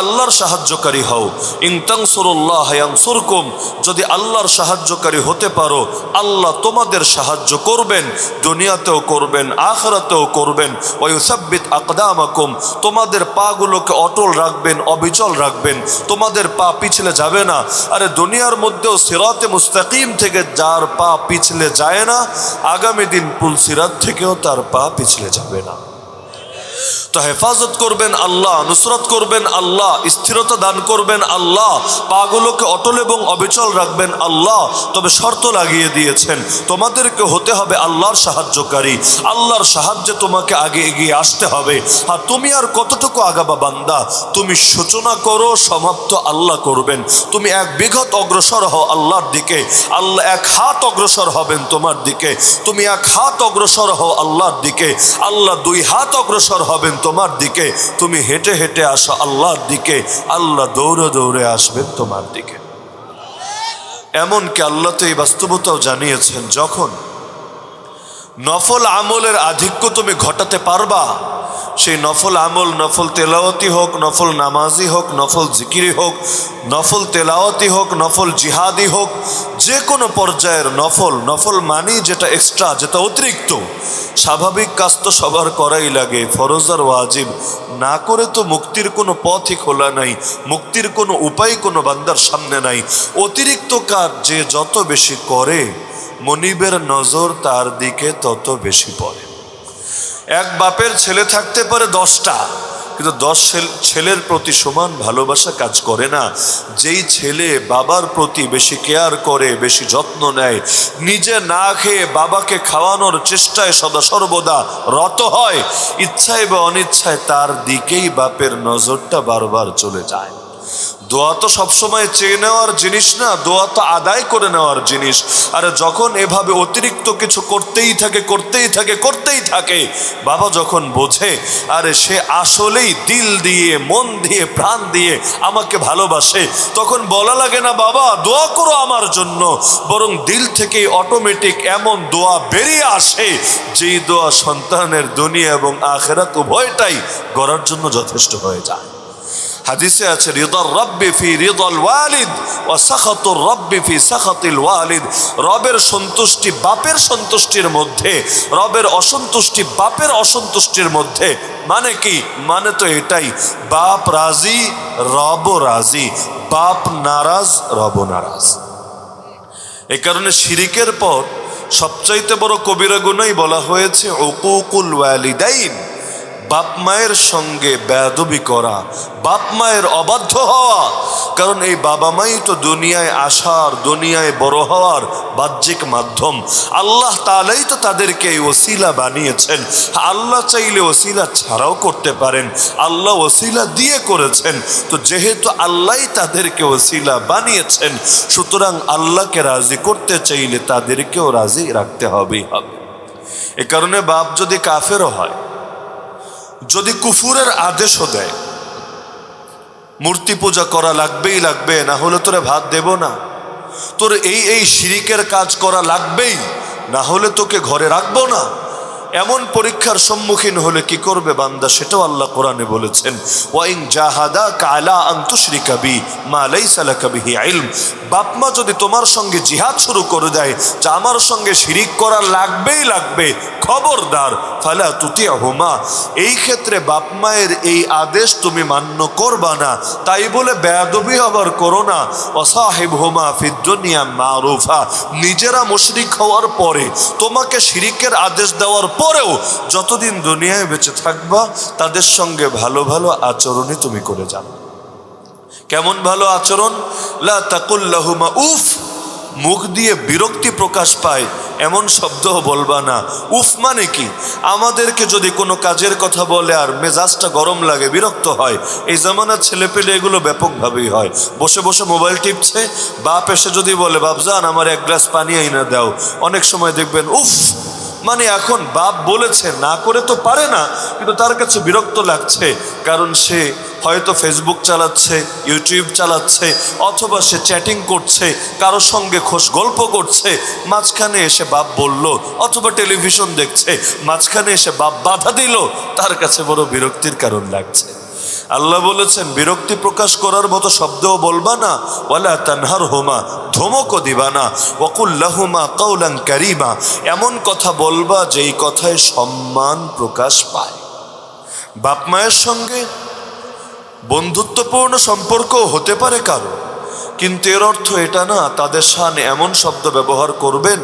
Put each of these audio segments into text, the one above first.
আল্লাহর সাহায্যকারী হও। ইন তানসুরুল্লাহ ইয়ানসুরকুম, যদি আল্লাহর সাহায্যকারী হতে পারো, আল্লাহ তোমাদের সাহায্য করবেন, দুনিয়াতেও করবেন, আখিরাতেও করবেন। ওয়া আকদামাকুম, তোমাদের পাগুলোকে অটল রাখবেন, অবিচল রাখবেন। তোমাদের পা পিছলে যাবে না। আরে দুনিয়ার মধ্যেও সিরাতে মুস্তাকিম থেকে যার পা পিছলে যায় না, আগামী দিন পুল সিরাত থেকেও তার পা পিছলে যাবে না তো হেফাজত করবেন আল্লাহ, নুসরত করবেন আল্লাহ, স্থিরতা দান করবেন আল্লাহ, পাগুলোকে অটল এবং অবিচল রাখবেন আল্লাহ, তবে শর্ত লাগিয়ে দিয়েছেন, তোমাদেরকে হতে হবে আল্লাহর সাহায্যকারী, আল্লাহর সাহায্যে তোমাকে আগে এগিয়ে আসতে হবে, আর তুমি আর কতটুকু আগাবা বান্দা, তুমি সূচনা করো, সমাপ্ত আল্লাহ করবেন, তুমি এক বিঘত অগ্রসর হও আল্লাহর দিকে, আল্লাহ এক হাত অগ্রসর হবেন তোমার দিকে, তুমি এক হাত অগ্রসর হও আল্লাহর দিকে, আল্লাহ দুই হাত অগ্রসর হবেন তোমার দিকে, তুমি হেঁটে হেঁটে আসো আল্লাহর দিকে, আল্লাহ দৌড়ে দৌড়ে আসবেন তোমার দিকে। এমনকি আল্লাহ তো এই বাস্তবতাও জানিয়েছেন, যখন নফল আমলের আধিক্য তুমি ঘটাতে পারবা। সেই নফল আমল, নফল তেলাওয়াতি হোক, নফল নামাজি হোক, নফল জিকিরি হোক, নফল তেলাওয়াতি হোক, নফল জিহাদি হোক যে কোনো পর্যায়ের নফল নফল মানি যেটা এক্সট্রা যেটা অতিরিক্ত, স্বাভাবিক কাজ তো সবার করাই লাগে, ফরজ আর ওয়াজিব। না করে তো মুক্তির কোনো পথই খোলা নাই, মুক্তির কোনো উপায় কোনো বান্দার সামনে নাই। অতিরিক্ত কাজ যে যত বেশি করে মনিবের নজর তার দিকে তত বেশি পড়ে। এক বাপের ছেলে থাকতে পারে দশটা, কিন্তু দশ ছেল- ছেলের প্রতি সমান ভালোবাসা কাজ করে না। যেই ছেলে বাবার প্রতি বেশি কেয়ার করে, বেশি যত্ন নেয়, নিজে না খেয়ে বাবাকে খাওয়ানোর চেষ্টায় সদা সর্বদা রত হয়, ইচ্ছায় বা অনিচ্ছায় তার দিকেই বাপের নজরটা বারবার চলে যায়। দোয়া তো সবসময় চেয়ে নেওয়ার জিনিস না, দোয়া তো আদায় করে নেওয়ার জিনিস। আর যখন এভাবে অতিরিক্ত কিছু করতেই থাকে করতেই থাকে করতেই থাকে, বাবা যখন বোঝে, আরে সে আসলেই দিল দিয়ে, মন দিয়ে, প্রাণ দিয়ে আমাকে ভালোবাসে, তখন বলা লাগে না, বাবা, দোয়া করো আমার জন্য। বরং দিল থেকে অটোমেটিক এমন দোয়া বেরিয়ে আসে, যেই দোয়া সন্তানের দুনিয়া এবং আখেরাত উভয়টাই গড়ার জন্য যথেষ্ট হয়ে যায়। হাদিসে আছে, রিদর রব্বি ফি রিদল ওয়ালিদ ও সাখাতুর রব্বি ফি সাখাতিল ওয়ালিদ। রবের সন্তুষ্টি বাপের সন্তুষ্টির মধ্যে, রবের অসন্তুষ্টি বাপের অসন্তুষ্টির মধ্যে। মানে কি? মানে তো এটাই, বাপ রাজি রব রাজি, বাপ নারাজ রব নারাজ। এই কারণে শিরিকের পর সবচাইতে বড় কবিরা গুনাই বলা হয়েছে ওকুকুল ওয়ালিদাইন। বাপ মায়ের সঙ্গে বেদবি করা, বাপ মায়ের অবাধ্য হওয়া। কারণ এই বাবা মাই তো দুনিয়ায় আসার দুনিয়ায় বড় হওয়ার বাহ্যিক মাধ্যম। আল্লাহ তালাই তো তাদেরকে এই ওসিলা বানিয়েছেন। আল্লাহ চাইলে ওসিলা ছাড়াও করতে পারেন। আল্লাহ ওসিলা দিয়ে করেছেন। তো যেহেতু আল্লাহ তাদেরকে ওসিলা বানিয়েছেন, সুতরাং আল্লাহকে রাজি করতে চাইলে তাদেরকেও রাজি রাখতে হবেই হবে। এ কারণে বাপ যদি কাফেরও হয় যদি কুফুরের আদেশও দেয়, মূর্তি পূজা করা লাগবেই লাগবে, না হলে তোরে ভাত দেব না। তোর এই এই শিরিকের কাজ করা লাগবেই, না হলে তোকে ঘরে রাখব না। এমন পরীক্ষার সম্মুখীন হলে কি করবে বান্দা? সেটাও আল্লাহ কোরআনে বলেছেন। ওয়াইং জাহাদা কালা আন্তুশ্রী বি, মা লাইসা লাকা বিহি ইলম। বাপ মা যদি তোমার সঙ্গে জিহাদ শুরু করে দেয়, যা আমার সঙ্গে শিরিক করা লাগবেই লাগবে, খবরদার, ফালা তুতি হুমা এই ক্ষেত্রে বাপমায়ের এই আদেশ তুমি মান্য করবা না। তাই বলে বেয়াদবি আবার করো না। অসাহেব হুমা ফিদ্দুনিয়া মারুফা। নিজেরা মুশরিক হওয়ার পরে তোমাকে শিরিকের আদেশ দেওয়ার পরেও যতদিন দুনিয়ায় বেঁচে থাকবা, তাদের সঙ্গে ভালো ভালো আচরণই তুমি করে যাও কেমন ভালো আচরণ? লা উফ, মুখ দিয়ে বিরক্তি প্রকাশ পায়, এমন শব্দও বলবা না। উফ মানে কি? আমাদেরকে যদি কোনো কাজের কথা বলে আর মেজাজটা গরম লাগে, বিরক্ত হয়, এই জামানার ছেলে পেলে এগুলো ব্যাপকভাবেই হয়। বসে বসে মোবাইল টিপছে, বাপ এসে যদি বলে, বাপজান, আমার এক গ্লাস পানি আইনা দাও। অনেক সময় দেখবেন, উফ মানে এখন বাপ বলেছে, না করে তো পারে না, কিন্তু তার কাছে বিরক্ত লাগছে, কারণ সে হয়তো ফেসবুক চালাচ্ছে ইউটিউব চালাচ্ছে, অথবা সে চ্যাটিং করছে, কারোর সঙ্গে খোশ গল্প করছে, মাঝখানে এসে বাপ বলল, অথবা টেলিভিশন দেখছে, মাঝখানে এসে বাপ বাধা দিল, তার কাছে বড় বিরক্তির কারণ লাগছে। আল্লাহ বলেছেন, বিরক্তি প্রকাশ করার মতো শব্দও বলবা না। ওয়ালা তানহার হোমা ধমকও দিবা না। ওকুল্লাহুমা কৌলাং কারিমা, এমন কথা বলবা যেই কথায় সম্মান প্রকাশ পায়। বাপ মায়ের সঙ্গে বন্ধুত্বপূর্ণ সম্পর্ক হতে পারে কারও, কিন্তু এর অর্থ এটা না, তাদের সামনে এমন শব্দ ব্যবহার করবেন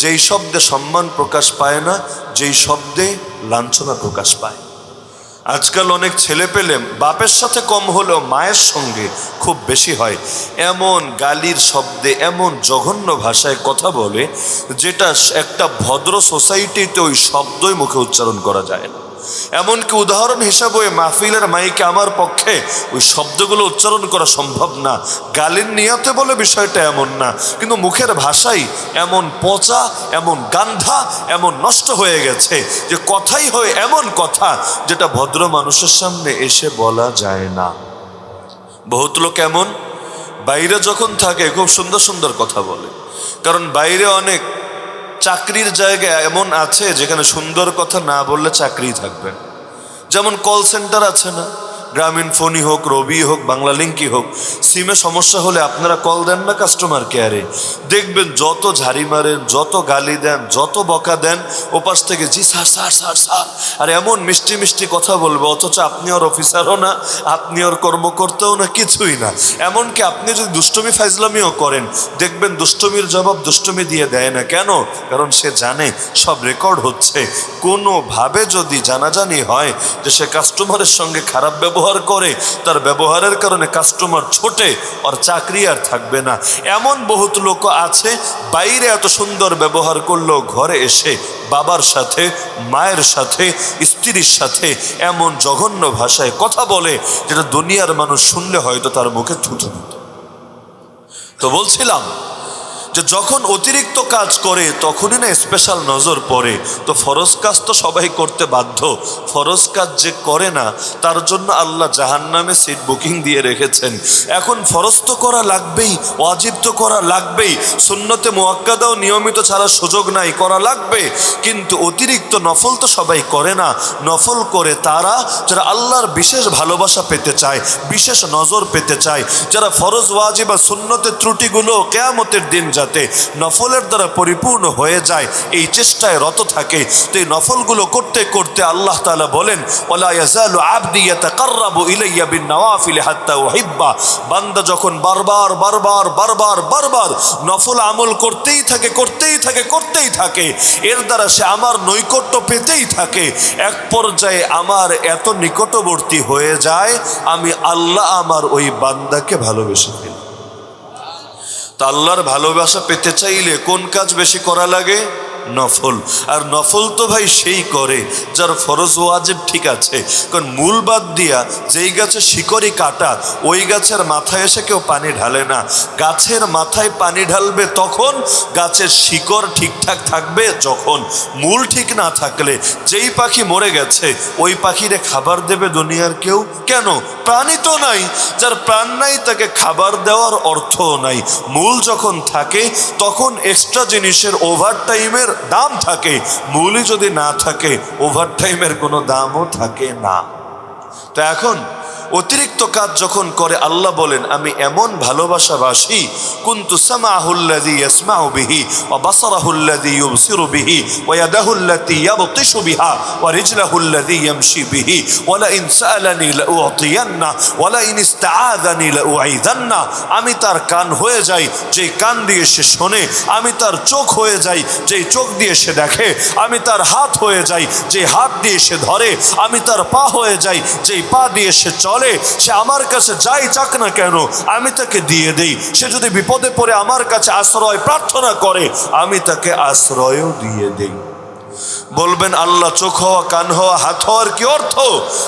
যেই শব্দে সম্মান প্রকাশ পায় না, যেই শব্দে লাঞ্ছনা প্রকাশ পায়। আজকাল অনেক ছেলে পেলে বাপের সাথে কম হলেও মায়ের সঙ্গে খুব বেশি হয়। এমন গালির শব্দে, এমন জঘন্য ভাষায় কথা বলে, যেটা একটা ভদ্র সোসাইটিতে ওই শব্দই মুখে উচ্চারণ করা যায় না। এমনকি উদাহরণ হিসাবে ওই মাহফিলের মাইকে আমার পক্ষে ওই শব্দগুলো উচ্চারণ করা সম্ভব না। গালির নিয়তে বলে বিষয়টা এমন না, কিন্তু মুখের ভাষাই এমন পচা, এমন গান্ধা, এমন নষ্ট হয়ে গেছে যে কথাই হয় এমন কথা যেটা ভদ্র মানুষের সামনে এসে বলা যায় না। বহুত লোক এমন, বাইরে যখন থাকে খুব সুন্দর সুন্দর কথা বলে, কারণ বাইরে অনেক চাকরির জায়গা এমন আছে যেখানে সুন্দর কথা না বললে চাকরি থাকবে। যেমন কল সেন্টার আছে না গ্রামীণ ফোনই হোক রবি হোক, বাংলা লিঙ্কই হোক, সিমে সমস্যা হলে আপনারা কল দেন না কাস্টমার কেয়ারে দেখবেন যত ঝাড়ি মারেন, যত গালি দেন, যত বকা দেন, ওপাশ থেকে জি, স্যার স্যার স্যার স্যার। আর এমন মিষ্টি মিষ্টি কথা বলবে, অথচ আপনি ওর অফিসারও না, আপনি ওর কর্মকর্তাও না, কিছুই না। এমনকি আপনি যদি দুষ্টমি, ফাইজলামিও করেন, দেখবেন দুষ্টমির জবাব দুষ্টমি দিয়ে দেয় না। কেন? কারণ সে জানে, সব রেকর্ড হচ্ছে। কোনোভাবে যদি জানাজানি হয়, যে সে কাস্টমারের সঙ্গে খারাপ ব্যবহার করে, তার ব্যবহারের কারণে কাস্টমার ছোটে আর চাকরি আর থাকবে না। এমন বহুত লোক আছে, বাইরে এত সুন্দর ব্যবহার করলেও ঘরে এসে বাবার সাথে, মায়ের সাথে, স্ত্রীর সাথে এমন জঘন্য ভাষায় কথা বলে, যেটা দুনিয়ার মানুষ শুনলে হয়তো তার মুখে থুতু তো বলছিলাম যে যখন অতিরিক্ত কাজ করে, তখনই না স্পেশাল নজর পড়ে। তো ফরজ কাজ তো সবাই করতে বাধ্য। ফরজ কাজ যে করে না, তার জন্য আল্লাহ জাহান নামে সিট বুকিং দিয়ে রেখেছেন। এখন ফরজ তো করা লাগবেই, ওয়াজিব তো করা লাগবেই, সুন্নতে মোয়াক্কাদাও নিয়মিত ছাড়া সুযোগ নাই, করা লাগবে। কিন্তু অতিরিক্ত নফল তো সবাই করে না। নফল করে তারা যারা আল্লাহর বিশেষ ভালোবাসা পেতে চায়, বিশেষ নজর পেতে চায়, যারা ফরজ, ওয়াজিব বা সুন্নতের ত্রুটিগুলো কেয়ামতের দিন যাতে নফলের দ্বারা পরিপূর্ণ হয়ে যায়, এই চেষ্টায় রত থাকে। তো এই নফলগুলো করতে করতে আল্লাহ তালা বলেন বান্দা যখন বারবার বারবার বারবার বারবার নফল আমল করতেই থাকে করতেই থাকে করতেই থাকে, এর দ্বারা সে আমার নৈকট্য পেতেই থাকে। এক পর্যায়ে আমার এত নিকটবর্তী হয়ে যায়, আমি আল্লাহ আমার ওই বান্দাকে ভালোবেসে ফেলি। তা আল্লাহর ভালোবাসা পেতে চাইলে কোন কাজ বেশি করা লাগে? নফল। আর নফল তো ভাই সেই করে, যার ফরজ ওয়াজিব ঠিক আছে। কারণ মূল বাদ দিয়া যেই গাছের শিকড়ি কাটা, ওই গাছের মাথায় এসে কেউ পানি ঢালে না। গাছের মাথায় পানি ঢালবে তখন গাছের শিকড় ঠিকঠাক থাকবে যখন। মূল ঠিক না থাকলে যেই পাখি মরে গেছে, ওই পাখিরে খাবার দেবে দুনিয়ার কেউ? কেন? প্রাণী তো নাই। যার প্রাণ নাই তাকে খাবার দেওয়ার অর্থও নাই। মূল যখন থাকে, তখন এক্সট্রা জিনিসের ওভার টাইমের দাম থাকে মূলই যদি না থাকে ওভার টাইমের কোনো দামও থাকে না। তো এখন অতিরিক্ত কাজ যখন করে, আল্লাহ বলেন, আমি এমন ভালোবাসাবাসী, কুন্তু আমি তার কান হয়ে যাই, যেই কান দিয়ে সে শোনে। আমি তার চোখ হয়ে যাই, যেই চোখ দিয়ে সে দেখে। আমি তার হাত হয়ে যাই যে হাত দিয়ে সে ধরে। আমি তার পা হয়ে যাই, যেই পা দিয়ে সে চলে। সে আমার কাছে যাই চাক না কেন, আমি তাকে দিয়ে দেই। সে যদি বিপদে পড়ে আমার কাছে আশ্রয়, প্রার্থনা করে, আমি তাকে আশ্রয়ও দিয়ে দেই। বলবেন, আল্লাহ চোখ হওয়া, কান হওয়া, হাত হওয়ার কি অর্থ?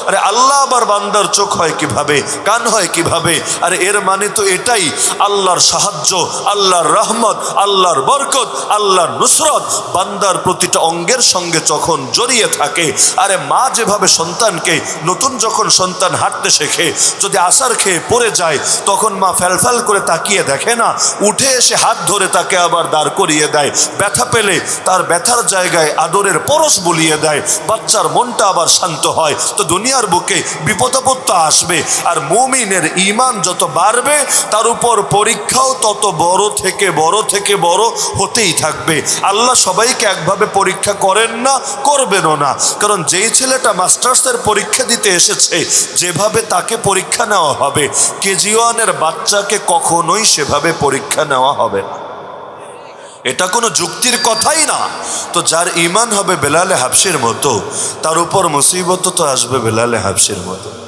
আরে, আল্লাহ আবার বান্দার চোখ হয় কীভাবে, কান হয় কীভাবে? আরে, এর মানে তো এটাই, আল্লাহর সাহায্য, আল্লাহর রহমত, আল্লাহর বরকত, আল্লাহর নুসরত, বান্দার প্রতিটা অঙ্গের সঙ্গে যখন জড়িয়ে থাকে। আরে, মা যেভাবে সন্তানকে, নতুন যখন সন্তান হাঁটতে শেখে, যদি আসার খেয়ে পড়ে যায়, তখন মা ফ্যালফ্যাল করে তাকিয়ে দেখে না, উঠে এসে হাত ধরে তাকে আবার দাঁড় করিয়ে দেয়। ব্যথা পেলে তার ব্যথার জায়গায় আদরের পরশ বলিয়ে দেয়। বাচ্চার মনটা আবার শান্ত হয়। তো দুনিয়ার বুকে বিপদাপত্য আসবে। আর মুমিনের ইমান যত বাড়বে, তার উপর পরীক্ষাও তত বড় থেকে বড় থেকে বড় হতেই থাকবে। আল্লাহ সবাইকে একভাবে পরীক্ষা করেন না, করবেনও না। কারণ যেই ছেলেটা মাস্টার্সের পরীক্ষা দিতে এসেছে, যেভাবে তাকে পরীক্ষা নেওয়া হবে কেজি ওয়ানের বাচ্চাকে কখনোই সেভাবে পরীক্ষা নেওয়া হবে না। এটা কোনো যুক্তির কথাই না। তো যার ইমান হবে বেলালে হাফসির মতো, তার উপর মুসিবত তো আসবে বেলালে হাফসির মতো।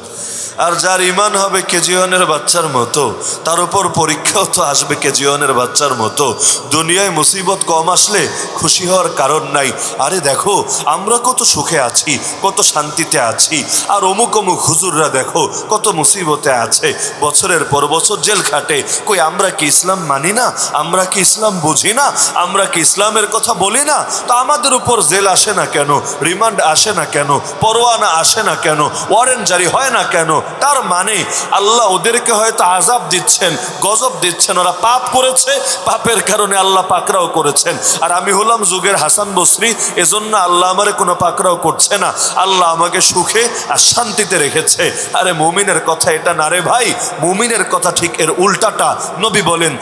আর যার ইমান হবে কেজিওয়ানের বাচ্চার মতো, তার উপর পরীক্ষাও তো আসবে কেজিওয়ানের বাচ্চার মতো। দুনিয়ায় মুসিবত কম আসলে খুশি হওয়ার কারণ নাই। আরে দেখো, আমরা কত সুখে আছি, কত শান্তিতে আছি, আর অমুক অমুক হুজুররা দেখো, কত মুসিবতে আছে। বছরের পর বছর জেল খাটে। কই, আমরা কি ইসলাম মানি না? আমরা কি ইসলাম বুঝি না? আমরা কি ইসলামের কথা বলি না? তো আমাদের উপর জেল আসে না কেন? রিমান্ড আসে না কেন? পরোয়ানা আসে না কেন? ওয়ারেন্ট জারি হয় না কেন? তার মানে আল্লাহ ওদেরকে হয়তো আজাব দিচ্ছেন, গজব দিচ্ছেন, ওরা পাপ করেছে, পাপের কারণে আল্লাহ পাকরাও করেছেন। আর আমি হলাম যুগের হাসান বসরি, এজন্য আল্লাহ আমারে কোনো পাকরাও করছে না। আল্লাহ আমাকে সুখে আর শান্তিতে রেখেছে। আরে মুমিনের কথা এটা না রে ভাই, মুমিনের কথা ঠিক এর উল্টাটা। নবী বলেন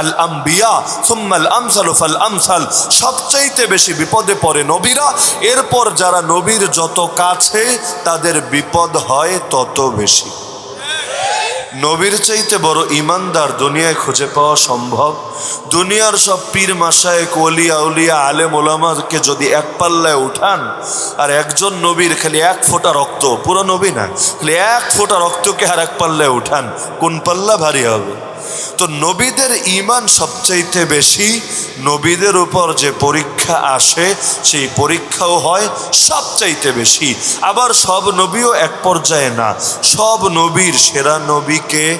আল আম্বিয়া আমসাল। সবচাইতে বেশি বিপদে পড়ে নবীরা। এরপর যারা নবীর যত কাছে, তাদের বিপদ হয় তত বেশি। নবীর চাইতে বড় ইমানদার দুনিয়ায় খুঁজে পাওয়া সম্ভব। দুনিয়ার সব পীর মাসায় কলিয়া উলিয়া আলেম, ওলামাকে যদি এক পাল্লায় উঠান, আর একজন নবীর খালি এক ফোঁটা রক্ত, পুরো নবী না, খালি এক ফোঁটা রক্তকে আর এক পাল্লায় উঠান, কোন পাল্লা ভারী হবে? তো নবীদের ইমান সবচাইতে বেশি নবীদের উপর যে পরীক্ষা আসে, সেই পরীক্ষাও হয় সবচাইতে বেশি। আবার সব নবীও এক পর্যায়ে না। সব নবীর সেরা নবীকে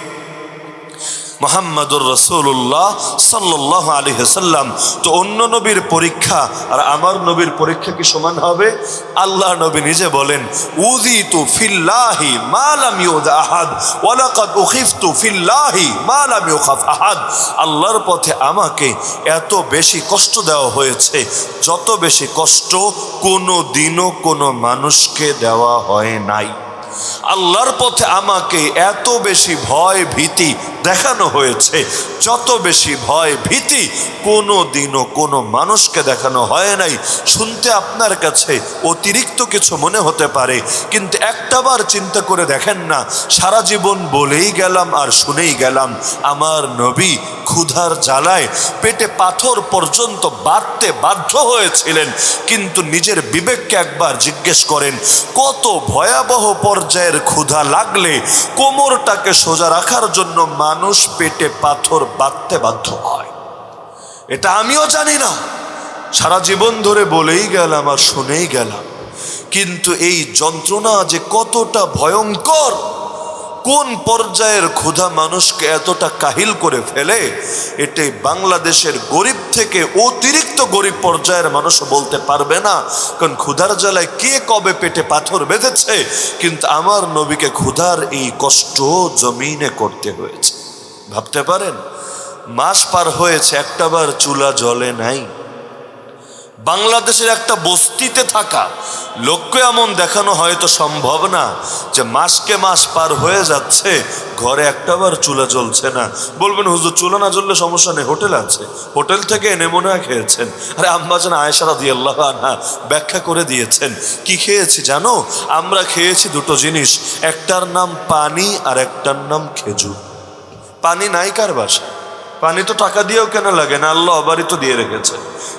মোহাম্মদুর রসুল্লাহ সাল্লাহ আলী হাসাল্লাম তো অন্য নবীর পরীক্ষা, আর আমার নবীর পরীক্ষা কি সমান হবে? আল্লাহ নবী নিজে বলেন উদি তু ফিল্লাহি মালাম আহাদ ওয়ালাকাদ ফিল্লাহি মালাম ইউখাফ আহাদ। আল্লাহর পথে আমাকে এত বেশি কষ্ট দেওয়া হয়েছে, যত বেশি কষ্ট কোনো দিনও কোনো মানুষকে দেওয়া হয় নাই। আল্লাহর পথে আমাকে এত বেশি ভয় ভীতি দেখানো হয়েছে, যত বেশি ভয় ভীতি কোনো দিনও কোনো মানুষকে দেখানো হয় নাই। শুনতে আপনার কাছে অতিরিক্ত কিছু মনে হতে পারে, কিন্তু একটাবার চিন্তা করে দেখেন না, সারা জীবন বলেই গেলাম আর শুনেই গেলাম, আমার নবী ক্ষুধার জ্বালায় পেটে পাথর পর্যন্ত বাড়তে বাধ্য হয়েছিলেন, কিন্তু নিজের বিবেককে একবার জিজ্ঞেস করেন, কত ভয়াবহ পর্যায়ের ক্ষুধা লাগলে কোমরটাকে সোজা রাখার জন্য মানুষ পেটে পাথর বাঁধতে বাধ্য হয়। এটা আমিও জানি না। সারা জীবন ধরে বলেই গেলাম আর শুনেই গেলাম। কিন্তু এই যন্ত্রণা যে কতটা ভয়ঙ্কর কোন পর্যায়ের ক্ষুধা মানুষকে এতটা কাহিল করে ফেলে? এটাই বাংলাদেশের গরিব থেকে অতিরিক্ত গরিব পর্যায়ের মানুষ বলতে পারবে না, কারণ ক্ষুধার জ্বালায় কে কবে পেটে পাথর বেঁধেছে? কিন্তু আমার নবীকে ক্ষুধার এই কষ্ট জমিনে করতে হয়েছে। ভাবতে পারেন, মাস পার হয়েছে, একটাবার চুলা জলে নাই। বাংলাদেশের একটা বস্তিতে থাকা লোককে এমন দেখানো হয়তো সম্ভব না যে মাসকে মাস পার হয়ে যাচ্ছে, ঘরে একটাবার চুলা জ্বলছে না। বলবেন, হুজুর, চুলা না জ্বললে সমস্যা নেই, হোটেল আছে। হোটেল থেকে এনে মনে খেয়েছেন। আরে আম্মাজান আয়েশারা দিয়ে আল্লাহ আনহা ব্যাখ্যা করে দিয়েছেন। কি খেয়েছি জানো? আমরা খেয়েছি দুটো জিনিস, একটার নাম পানি আর একটার নাম খেজুর। পানি নাই কার বাসা পানি তো টাকা দিয়েও কেনা লাগে না? আল্লাহ অবারই তো দিয়ে রেখেছে।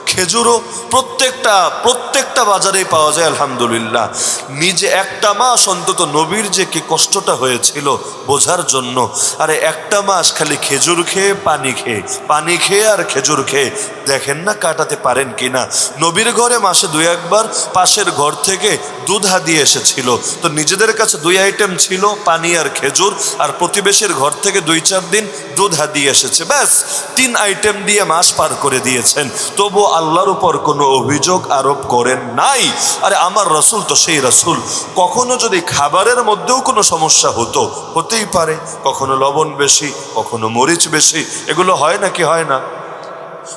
খেজুরও প্রত্যেকটা প্রত্যেকটা বাজারেই পাওয়া যায়, আলহামদুলিল্লাহ। নিজে একটা মাস অন্তত নবীর যে কি কষ্টটা হয়েছিল বোঝার জন্য, আরে একটা মাস খালি খেজুর খেয়ে পানি খেয়ে পানি খেয়ে আর খেজুর খেয়ে, দেখেন না কাটাতে পারেন কি না নবীর ঘরে মাসে দুই একবার, পাশের ঘর থেকে দুধ হাদিয়ে এসেছিল। তো নিজেদের কাছে দুই আইটেম ছিল, পানি আর খেজুর, আর প্রতিবেশীর ঘর থেকে দুই চার দিন দুধ হাদিয়ে এসেছে। ব্যাস তিন আইটেম দিয়ে মাস পার করে দিয়েছেন। তবু আল্লাহর উপর কোনো অভিযোগ আরোপ করেন নাই। আরে আমার রসুল তো সেই রসুল। কখনো যদি খাবারের মধ্যেও কোনো সমস্যা হতো, হতেই পারে। কখনো লবণ বেশি, কখনো মরিচ বেশি। এগুলো হয় নাকি হয় না?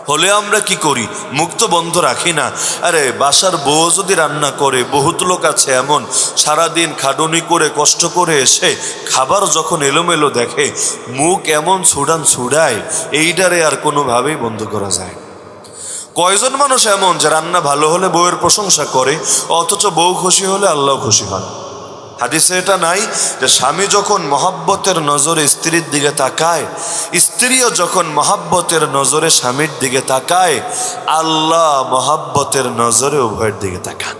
হলে আমরা কি করি? মুক্ত বন্ধ রাখি না। আরে, বাসার বউ যদি রান্না করে, বহুত লোক আছে এমন, সারাদিন খাটুনি করে, কষ্ট করে এসে খাবার যখন এলোমেলো দেখে, মুখ এমন ছুডান ছুড়ায়, এইটারে আর কোনোভাবেই বন্ধ করা যায় কয়জন মানুষ এমন যে রান্না ভালো হলে বউয়ের প্রশংসা করে, অথচ বউ খুশি হলে আল্লাহ খুশি হন হাদিসে এটা নাই যে স্বামী যখন মহাব্বতের নজরে স্ত্রীর দিকে তাকায়, স্ত্রীও যখন মহাব্বতের নজরে স্বামীর দিকে তাকায়, আল্লাহ মহাব্বতের নজরে উভয়ের দিকে তাকান।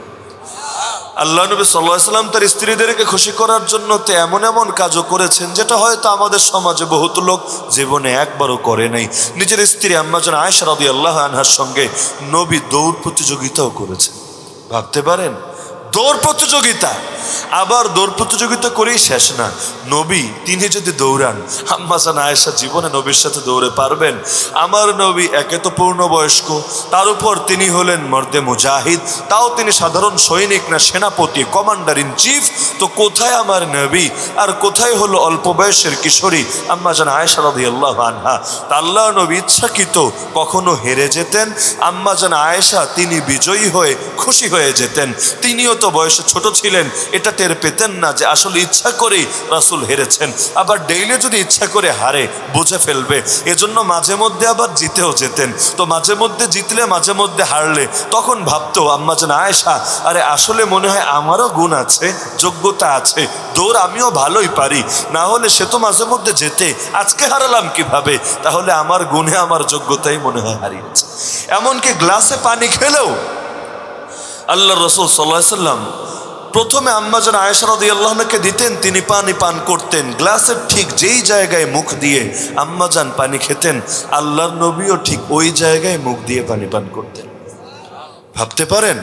আল্লাহ নবী সাল্লাম তার স্ত্রীদেরকে খুশি করার জন্য তো এমন এমন কাজও করেছেন, যেটা হয়তো আমাদের সমাজে বহুত লোক জীবনে একবারও করে নাই। নিজের স্ত্রী আম্মাজন আয়সা রদি আল্লাহ আনহার সঙ্গে নবী দৌড় প্রতিযোগিতাও করেছেন। ভাবতে পারেন দৌড় প্রতিযোগিতা। আবার দৌড় প্রতিযোগিতা করেই শেষ না। নবী তিনি যদি দৌড়ান আম্মাসান আয়েশা জীবনে নবীর সাথে দৌড়ে পারবেন। আমার নবী একে তো পূর্ণবয়স্ক, তার উপর তিনি হলেন মর্দে মুজাহিদ, তাও তিনি সাধারণ সৈনিক না সেনাপতি, কমান্ডার ইন চিফ। তো কোথায় আমার নবী? আর কোথায় হলো অল্প বয়সের কিশোরী? আম্মাজান আয়েশা রদি আল্লাহ আনহা। তা আল্লাহ নবী ইচ্ছাকৃত কখনো হেরে যেতেন। আম্মাজান আয়েশা তিনি বিজয়ী হয়ে খুশি হয়ে যেতেন। তিনিও বয়সে ছোট ছিলেন, এটা টের পেতেন না যে আসলে ইচ্ছা করেই রাসুল হেরেছেন। আবার ডেইলি যদি ইচ্ছা করে হারে, বুঝে ফেলবে। এজন্য মাঝে মধ্যে আবার জিতেও যেতেন। তো মাঝে মধ্যে জিতলে, মাঝে মধ্যে হারলে, তখন ভাবতো, আম্মা যেন আয়েশা, আরে আসলে মনে হয় আমারও গুণ আছে, যোগ্যতা আছে, দৌড় আমিও ভালোই পারি। না হলে সে তো মাঝে মধ্যে যেতে, আজকে হারালাম কীভাবে? তাহলে আমার গুণে, আমার যোগ্যতাই মনে হয় হারিয়েছে। এমনকি গ্লাসে পানি খেলেও আল্লাহ রসুল সাল্লাহ সাল্লাম প্রথমে আম্মাজান আয়সারদি আল্লাহকে দিতেন, তিনি পানি পান করতেন, গ্লাসের ঠিক যেই জায়গায় মুখ দিয়ে আম্মাজান পানি খেতেন, আল্লাহর নবীও ঠিক ওই জায়গায় মুখ দিয়ে পানি পান করতেন। ভাবতে পারেন?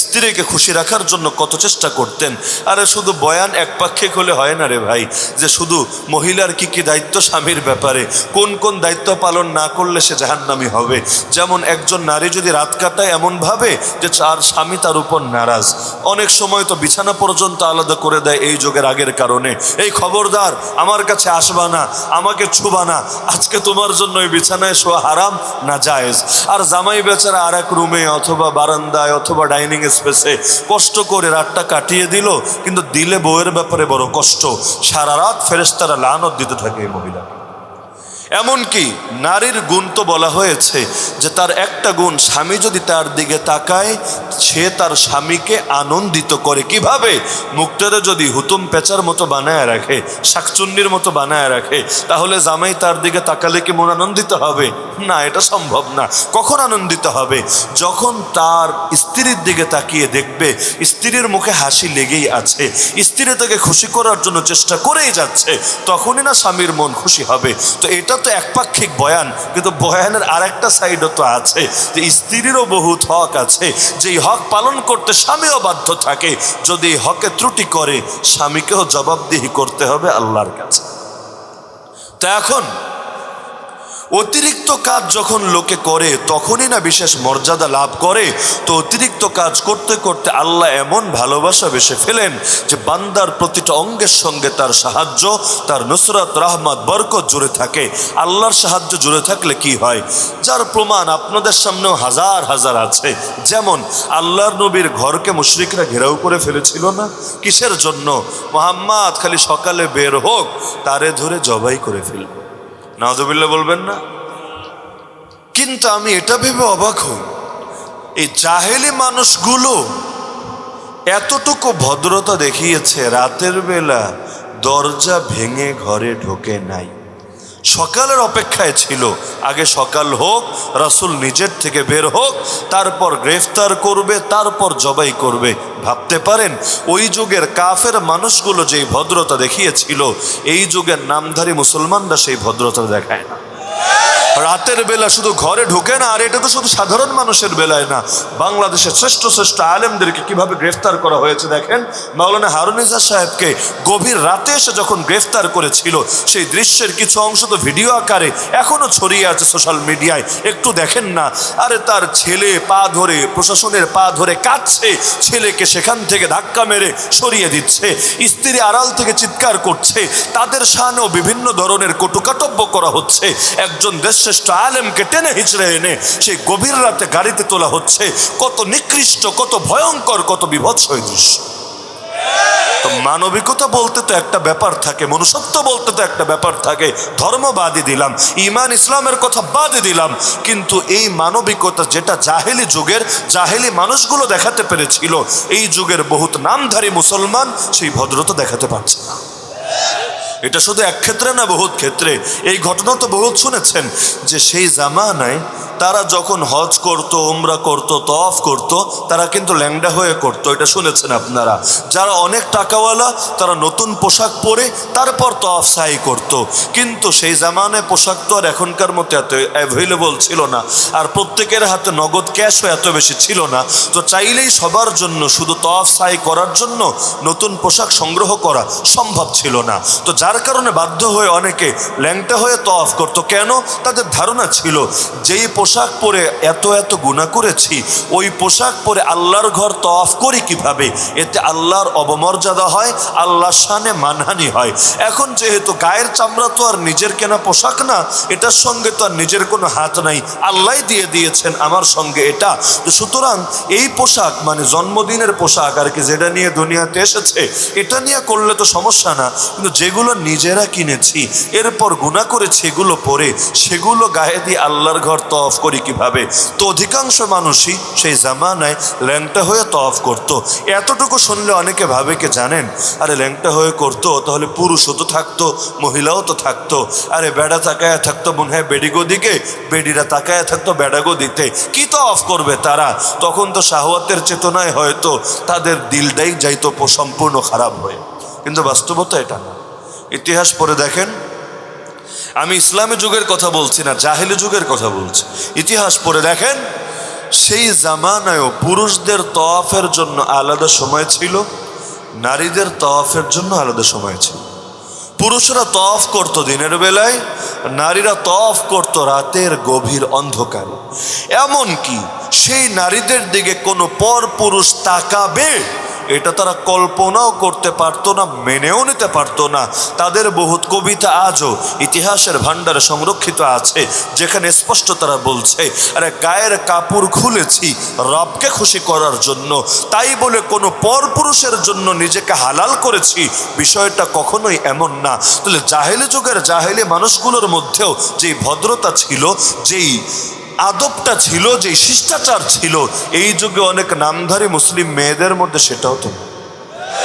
স্ত্রীকে খুশি রাখার জন্য কত চেষ্টা করতেন? আরে শুধু বয়ান একপাক্ষিক হলে হয় না রে ভাই, যে শুধু মহিলার কি কি দায়িত্ব স্বামীর ব্যাপারে? কোন কোন দায়িত্ব পালন না করলে সে জাহান্নামি হবে? যেমন একজন নারী যদি রাত কাটায় এমনভাবে যে তার স্বামী তার উপর নারাজ। অনেক সময় তো বিছানা পর্যন্ত আলাদা করে দেয় এই যুগের আগের কারণে। এই খবরদার, আমার কাছে আসবা না, আমাকে ছুবা না, আজকে তোমার জন্য ওই বিছানায় শোয়া হারাম না জায়েজ। আর জামাই বেচারা আর এক রুমে অথবা বারান্দায় অথবা ডাইনিং স্পেসে কষ্ট করে রাতটা কাটিয়ে দিল, কিন্তু দিলে বউয়ের ব্যাপারে বড় কষ্ট। সারা রাত ফেরেস্তারা লানত দিতে থাকে এই মহিলা এমনকি নারীর গুণ তো বলা হয়েছে যে তার একটা গুণ স্বামী যদি তার দিকে তাকায়, সে তার স্বামীকে আনন্দিত করে। কীভাবে? মুক্তারে যদি হুতুম পেঁচার মতো বানায় রাখে, শাকচুন্নির মতো বানায় রাখে, তাহলে জামাই তার দিকে তাকালে কি মন আনন্দিত হবে? না, এটা সম্ভব না। কখন আনন্দিত হবে? যখন তার স্ত্রীর দিকে তাকিয়ে দেখবে, স্ত্রীর মুখে হাসি লেগেই আছে। স্ত্রী তাকে খুশি করার জন্য চেষ্টা করেই যাচ্ছে, তখনই না স্বামীর মন খুশি হবে। তো এটা তো একপাক্ষিক বয়ান, কিন্তু বয়ানের আরেকটা সাইডও তো আছে, যে স্ত্রীরও বহুত হক আছে যে হক পালন করতে স্বামীও বাধ্য থাকে, যদি হকে ত্রুটি করে, স্বামীকেও জবাবদিহি করতে হবে আল্লাহর কাছে। তো এখন অতিরিক্ত কাজ যখন লোকে করে, তখনই না বিশেষ মর্যাদা লাভ করে। তো অতিরিক্ত কাজ করতে করতে আল্লাহ এমন ভালোবাসা বেসে ফেলেন যে বান্দার প্রতিটা অঙ্গের সঙ্গে তার সাহায্য, তার নুসরত, রহমত, বরকত জুড়ে থাকে। আল্লাহর সাহায্য জুড়ে থাকলে কি হয়? যার প্রমাণ আপনাদের সামনেও হাজার হাজার আছে। যেমন, আল্লাহর নবীর ঘরকে মুশরিকরা ঘেরাও করে ফেলেছিল না? কিসের জন্য? মোহাম্মদ খালি সকালে বের হোক, তারে ধরে জবাই করে ফেলব। নাওদুবিল্লা বলবেন না? কিন্তু আমি এটা ভেবে অবাক হই। এই জাহেলি মানুষগুলো এতটুকু ভদ্রতা দেখিয়েছে, রাতের বেলা দরজা ভেঙে ঘরে ঢোকে নাই। সকালের অপেক্ষায় ছিল। আগে সকাল হোক, রাসূল নিজের থেকে বের হোক, তারপর গ্রেফতার করবে, তারপর জবাই করবে। ভাবতে পারেন, ওই যুগের কাফের মানুষগুলো যেই ভদ্রতা দেখিয়েছিল, এই যুগের নামধারী মুসলমানরা সেই ভদ্রতা দেখায় না। রাতের বেলা শুধু ঘরে ঢুকে না, আর এটা তো শুধু সাধারণ মানুষের বেলায় না, বাংলাদেশের শ্রেষ্ঠ শ্রেষ্ঠ আলেমদেরকে কীভাবে গ্রেফতার করা হয়েছে দেখেন? মাওলানা হারুনিজা সাহেবকে গভীর রাতে এসে যখন গ্রেফতার করেছিল, সেই দৃশ্যের কিছু অংশ তো ভিডিও আকারে এখনও ছড়িয়ে আছে সোশ্যাল মিডিয়ায়। একটু দেখেন না, আরে তার ছেলে পা ধরে, প্রশাসনের পা ধরে কাঁদছে, ছেলেকে সেখান থেকে ধাক্কা মেরে সরিয়ে দিচ্ছে, স্ত্রী আড়াল থেকে চিৎকার করছে, তাদের সামনেও বিভিন্ন ধরনের কটুকাটব্য করা হচ্ছে, একজন দেশশ্রেষ্ঠ আলেমকে টেনে হিচড়ে এনে সেই গভীর রাতে গাড়িতে তোলা হচ্ছে কত নিকৃষ্ট, কত ভয়ঙ্কর, কত বিভৎস দৃশ্য। মানবিকতা বলতে তো একটা ব্যাপার থাকে, মনুষ্যত্ব বলতে তো একটা ব্যাপার থাকে, ধর্ম বাদই দিলাম, ইমান, ইসলামের কথা বাদই দিলাম, কিন্তু এই মানবিকতা যেটা জাহেলি যুগের, জাহেলি মানুষগুলো দেখাতে পেরেছিল, এই যুগের বহুত নামধারী মুসলমান সেই ভদ্রতা দেখাতে পারছে না। এটা শুধু এক ক্ষেত্রে না, বহুত ক্ষেত্রে। এই ঘটনা তো বহুত শুনেছেন যে সেই জামানায় তারা যখন হজ করত, উমরা করত তফ করত, তারা কিন্তু ল্যাংডা হয়ে করত। এটা শুনেছেন আপনারা। যারা অনেক টাকাওয়ালা, তারা নতুন পোশাক পরে তারপর তফ সাই করত। কিন্তু সেই জামানায় পোশাক তো আর এখনকার মতো এত অ্যাভেলেবল ছিল না। আর প্রত্যেকের হাতে নগদ ক্যাশও এত বেশি ছিল না। তো চাইলেই সবার জন্য শুধু তফ সাই করার জন্য নতুন পোশাক সংগ্রহ করা সম্ভব ছিল না। তো যার কারণে বাধ্য হয়ে অনেকে ল্যাংটা হয়ে তফ করতো। কেন? তাদের ধারণা ছিল, যেই পোশাক পরে এত এত গুণা করেছি, ওই পোশাক পরে আল্লাহর ঘর তফ করি কীভাবে? এতে আল্লাহর অবমর্যাদা হয়, আল্লাহর শানে মানহানি হয়। এখন যেহেতু গায়ের চামড়া তো আর নিজের কেনা পোশাক না, এটার সঙ্গে তো আর নিজের কোনো হাত নাই। আল্লাহ দিয়ে দিয়েছেন আমার সঙ্গে এটা। তো সুতরাং এই পোশাক মানে জন্মদিনের পোশাক আর কি, যেটা নিয়ে দুনিয়াতে এসেছে, এটা নিয়ে করলে তো সমস্যা না। কিন্তু যেগুলো নিজেরা কিনেছি। এরপর গুণা করেছি এগুলো পরে, সেগুলো গায়ে দিয়ে আল্লাহর ঘর তফ করি কীভাবে? তো অধিকাংশ মানুষই সেই জামানায় ল্যাংটা হয়ে তফ করত। এতটুকু শুনলে অনেকে ভাবে কে জানেন? আরে ল্যাংটা হয়ে করতো, তাহলে পুরুষও তো থাকতো, মহিলাও তো থাকতো। আরে বেড়া তাকায় থাকতো মনে হয় বেডিগো দিকে বেডিরা তাকায় থাকতো বেড়াগো দিতে কি তো অফ করবে তারা? তখন তো শাহওয়াতের চেতনায় হয়তো তাদের দিলটাই যাইতো সম্পূর্ণ খারাপ হয়ে। কিন্তু বাস্তবতা এটা না। ইতিহাস পড়ে দেখেন। আমি ইসলামী যুগের কথা বলছি না, জাহেলি যুগের কথা বলছি। ইতিহাস পড়ে দেখেন, সেই জামানায়ও পুরুষদের তওয়াফের জন্য আলাদা সময় ছিল, নারীদের তওয়াফের জন্য আলাদা সময় ছিল। পুরুষরা তফ করত দিনের বেলায়, নারীরা তফ করত রাতের গভীর অন্ধকারে। এমন কি সেই নারীদের দিকে কোনো পর পুরুষ তাকাবে এটা তারা কল্পনাও করতে পারতো না, মেনেও নিতে পারতো না। তাদের বহুত কবিতা আজও ইতিহাসের ভাণ্ডারে সংরক্ষিত আছে, যেখানে স্পষ্ট তারা বলছে, আরে গায়ের কাপড় খুলেছি রবকে খুশি করার জন্য। তাই বলে কোনো পরপুরুষের জন্য নিজেকে হালাল করেছি, বিষয়টা কখনোই এমন না। তাহলে জাহেলি যুগের জাহেলি মানুষগুলোর মধ্যেও যেই ভদ্রতা ছিল, যেই আদবটা ছিল যে শিষ্টাচার ছিল এই যুগে অনেক নামধারী মুসলিম মেয়েদের মধ্যে সেটাও তো।